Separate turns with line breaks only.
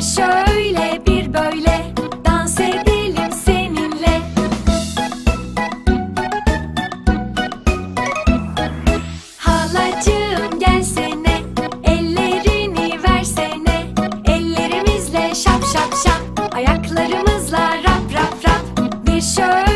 Şöyle bir böyle dans edelim seninle. Halacığım gelsene ellerini versene. Ellerimizle şap şap şap ayaklarımızla rap rap rap. Bir şöyle